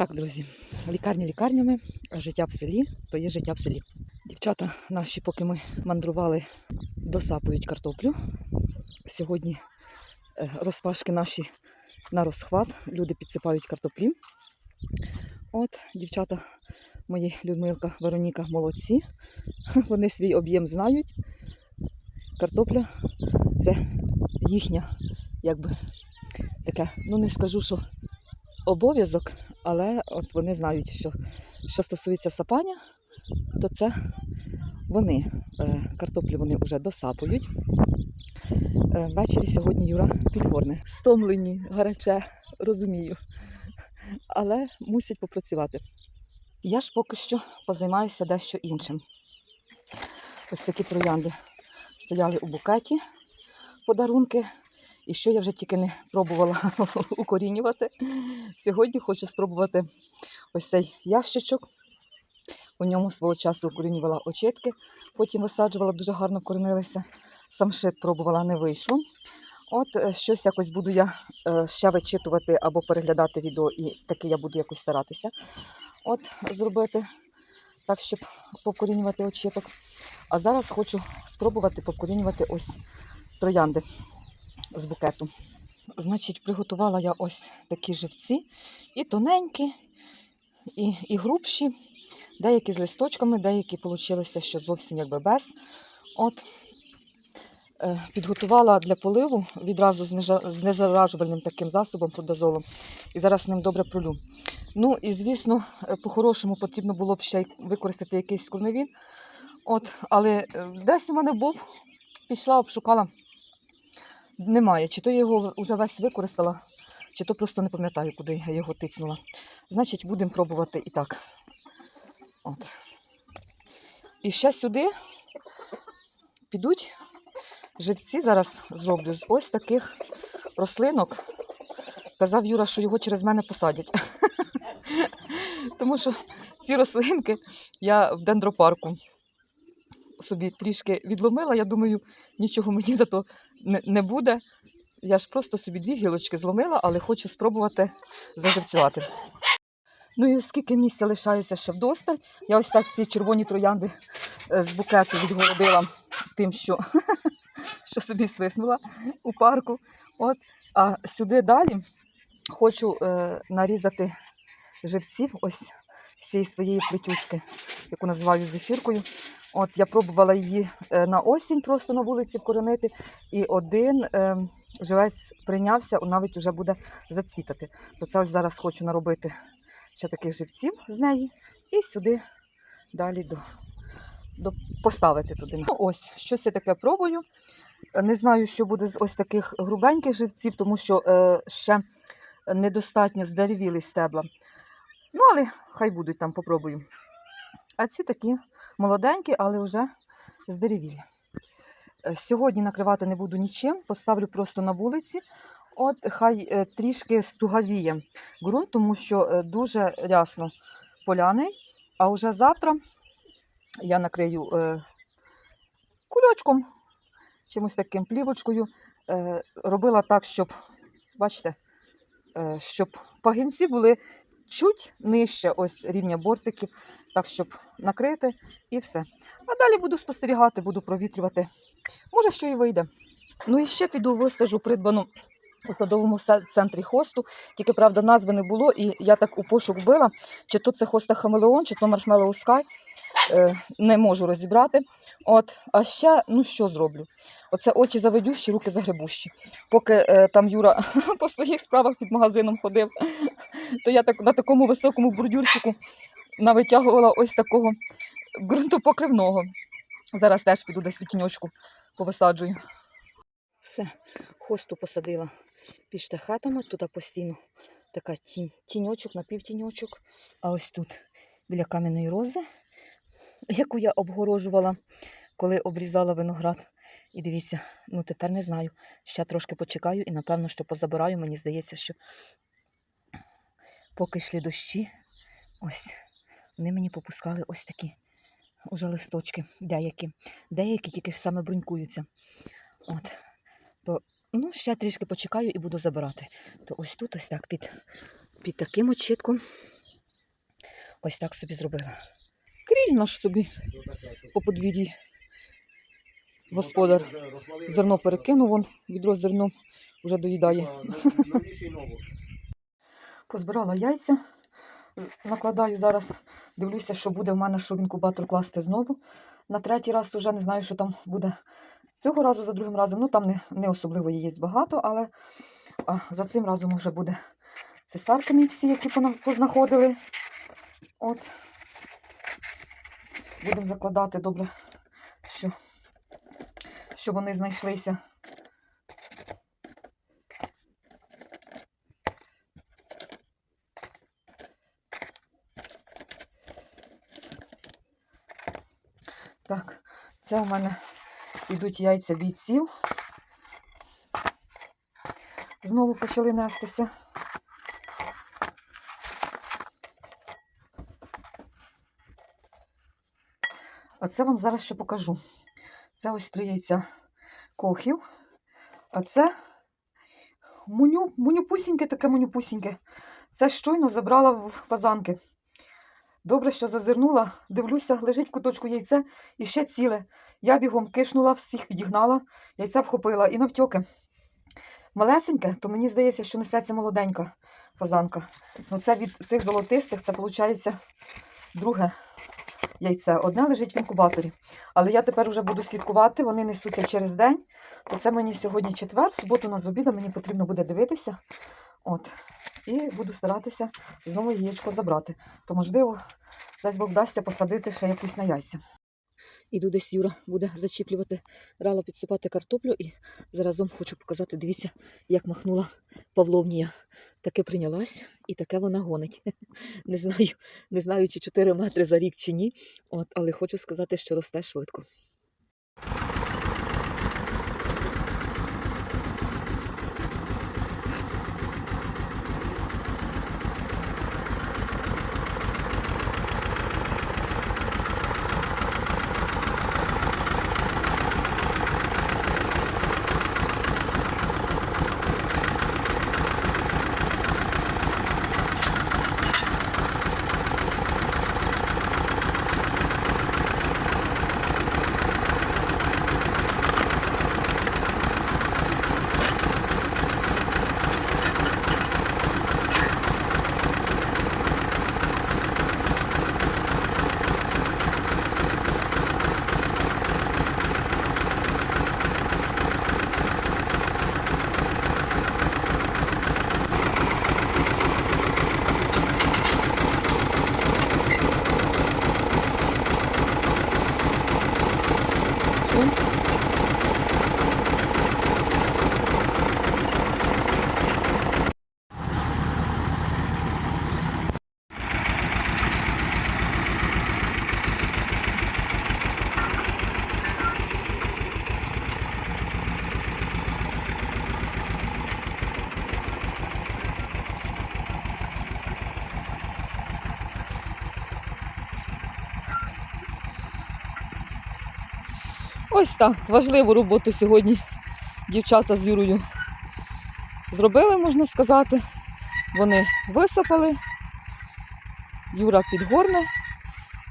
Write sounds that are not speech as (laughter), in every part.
Так, друзі, лікарні лікарнями, а життя в селі то є життя в селі. Дівчата наші, поки ми мандрували, досапують картоплю. Сьогодні е, розпашки наші на розхват. Люди підсипають картоплі. От, дівчата мої Людмилка, Вероніка молодці. (laughs) Вони свій об'єм знають. Картопля це їхня, якби таке, ну не скажу, що обов'язок, але от вони знають, що що стосується сапання, то це вони е, картоплі вони вже досапують. Е, Ввечері сьогодні Юра підгорне. Стомлені, гаряче, розумію. Але мусять попрацювати. Я ж поки що позаймаюся дещо іншим. Ось такі троянди стояли у букеті подарунки. І що я вже тільки не пробувала (laughs) укорінювати. Сьогодні хочу спробувати ось цей ящичок. У ньому свого часу укорінювала очітки, потім висаджувала, дуже гарно вкоренилися. Самшит пробувала, не вийшло. От е, щось якось буду я е, ще вичитувати або переглядати відео, і таки я буду якось старатися от зробити, так, щоб повкорінювати очіток. А зараз хочу спробувати повкорінювати ось троянди з букету. Значить, приготувала я ось такі живці, і тоненькі, і, і грубші, деякі з листочками, деякі вийшли ще зовсім якби без. От, е, підготувала для поливу відразу з незаражувальним таким засобом фудазолом. І зараз ним добре пролю. Ну і звісно, е, по-хорошому потрібно було б ще використати якийсь корневін. От, але е, десь у мене був, пішла, обшукала. Немає. Чи то я його вже весь використала, чи то просто не пам'ятаю, куди я його тицнула. Значить, будемо пробувати і так. От. І ще сюди підуть живці, зараз зроблю з ось таких рослинок. Казав Юра, що його через мене посадять. (laughs) Тому що ці рослинки я в дендропарку собі трішки відломила. Я думаю, нічого мені за то не, буде. Я ж просто собі дві гілочки зломила, але хочу спробувати заживцювати. Ну і оскільки місця лишається ще вдосталь, я ось так ці червоні троянди е, з букету відгородила тим, що, (laughs) що собі свиснула у парку. От. А сюди далі хочу е, нарізати живців ось цієї своєї плетючки, яку називаю зефіркою. От я пробувала її е, на осінь просто на вулиці вкоренити, і один е, живець прийнявся, навіть вже буде зацвітати. То це ось зараз хочу наробити ще таких живців з неї і сюди далі до, до поставити туди. Ну, ось, щось я таке пробую. Не знаю, що буде з ось таких грубеньких живців, тому що е, ще недостатньо здеревіли стебла. Ну, але хай будуть там, попробую. А ці такі молоденькі, але вже здеревілі. Е, Сьогодні накривати не буду нічим, поставлю просто на вулиці. От хай е, трішки стугавіє ґрунт, тому що е, дуже рясно поляний. А вже завтра я накрию кульочком, чимось таким плівочкою. Робила так, щоб, бачите, щоб пагінці були чуть нижче ось рівня бортиків, так, щоб накрити і все. А далі буду спостерігати, буду провітрювати. Може, що і вийде. Ну і ще піду висажу придбану у садовому центрі хосту. Тільки, правда, назви не було, і я так у пошук била, чи то це хоста Хамелеон, чи то Маршмеллоу Скай. Не можу розібрати. От, а ще, ну що зроблю? Оце очі заведющі, руки загребущі. Поки е, там Юра (laughs) по своїх справах під магазином ходив, то я так на такому високому бордюрчику навитягувала ось такого ґрунтопокривного. Зараз теж піду десь у тіньочку повисаджую. Все, хосту посадила під штахетами, тут постійно така тінь, тіньочок, напівтіньочок. А ось тут біля кам'яної рози, яку я обгорожувала, коли обрізала виноград. І дивіться, ну тепер не знаю. Ще трошки почекаю і, напевно, що позабираю. Мені здається, що поки йшли дощі, ось вони мені попускали ось такі уже листочки, деякі. Деякі тільки саме брунькуються. От. То, ну, ще трішки почекаю і буду забирати. То ось тут ось так під, під таким очітком Ось так собі зробила. Кріль наш собі по подвір'ї. Господар зерно перекинув, вон відро з зерном вже доїдає. Позбирала яйця, накладаю зараз, дивлюся, що буде в мене, що в інкубатор класти знову. На третій раз вже не знаю, що там буде цього разу, за другим разом. Ну там не, не особливо яєць багато, але а, за цим разом вже буде цесаркини всі, які познаходили. От. Будемо закладати добре, що, що вони знайшлися. Так, це у мене йдуть яйця бійців. Знову почали нестися. А це вам зараз ще покажу. Це ось три яйця кохів. А це муню, мунюпусіньке, таке мунюпусіньке. Це щойно забрала в фазанки. Добре, що зазирнула, дивлюся, лежить в куточку яйце і ще ціле. Я бігом кишнула, всіх відігнала, яйця вхопила і навтьоки. Малесеньке, то мені здається, що несеться молоденька фазанка. Ну це від цих золотистих, це виходить друге яйце. Одне лежить в інкубаторі. Але я тепер вже буду слідкувати, вони несуться через день. То це мені сьогодні четвер, в суботу на обіда мені потрібно буде дивитися. От. І буду старатися знову яєчко забрати. То, можливо, десь Бог вдасться посадити ще якусь на яйця. Іду десь Юра буде зачіплювати, рало підсипати картоплю і заразом хочу показати, дивіться, як махнула Павловнія. Таке прийнялась і таке вона гонить. (laughs) Не знаю, не знаю, чи 4 метри за рік, чи ні. От, але хочу сказати, що росте швидко. Ось так. Важливу роботу сьогодні дівчата з Юрою зробили, можна сказати. Вони висипали, Юра підгорне.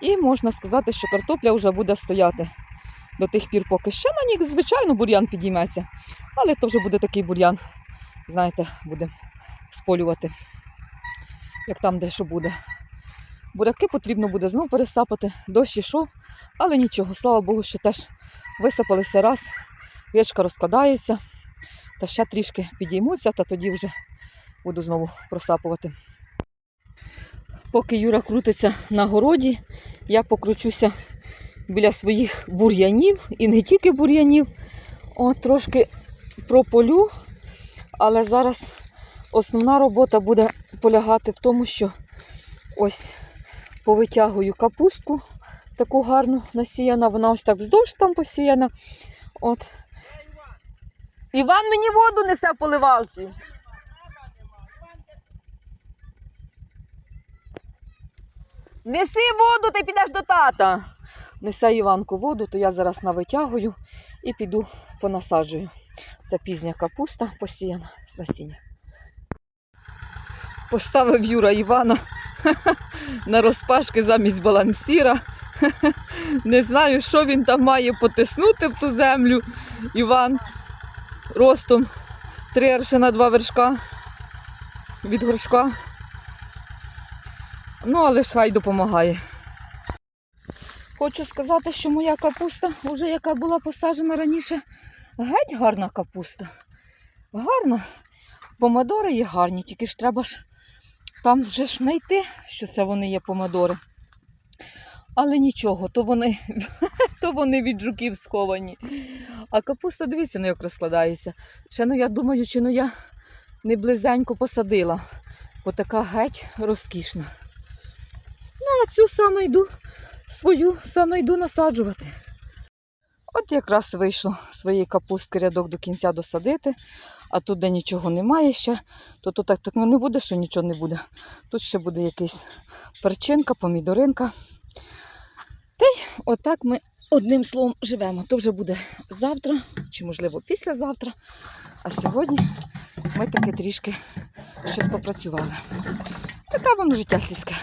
І можна сказати, що картопля вже буде стояти до тих пір, поки ще на ній, звичайно, бур'ян підійметься. Але то вже буде такий бур'ян, знаєте, буде сполювати, як там де що буде. Буряки потрібно буде знов пересапати, дощ ішов, але нічого, слава Богу, що теж висипалися раз, річка розкладається, та ще трішки підіймуться, та тоді вже буду знову просапувати. Поки Юра крутиться на городі, я покручуся біля своїх бур'янів і не тільки бур'янів, трошки прополю, але зараз основна робота буде полягати в тому, що ось повитягую капустку, таку гарну насіяна, вона ось так вздовж там посіяна. От. Іван мені воду несе в поливалці. Неси воду, ти підеш до тата. Несе Іванку воду, то я зараз навитягую і піду понасаджую. Це пізня капуста посіяна з насіння. Поставив Юра Івана (laughs) на розпашки замість балансіра. Не знаю, що він там має потиснути в ту землю. Іван ростом три аршина два вершка від горшка. Ну, але ж хай допомагає. Хочу сказати, що моя капуста, вже яка була посаджена раніше, геть гарна капуста. Гарна. Помидори є гарні, тільки ж треба ж там ж знайти, що це вони є помидори. Але нічого, то вони, (laughs) то вони від жуків сховані. А капуста, дивіться, ну як розкладається. Ще ну я думаю, чи ну я не близенько посадила, бо така геть розкішна. Ну, а цю саме йду, свою саме йду насаджувати. От якраз вийшло своєї капустки рядок до кінця досадити, а тут, де нічого немає ще, то тут так, так ну, не буде, що нічого не буде. Тут ще буде якась перчинка, помідоринка. Та й отак ми одним словом живемо. То вже буде завтра, чи можливо післязавтра. А сьогодні ми таки трішки щось попрацювали. Така воно життя сільське.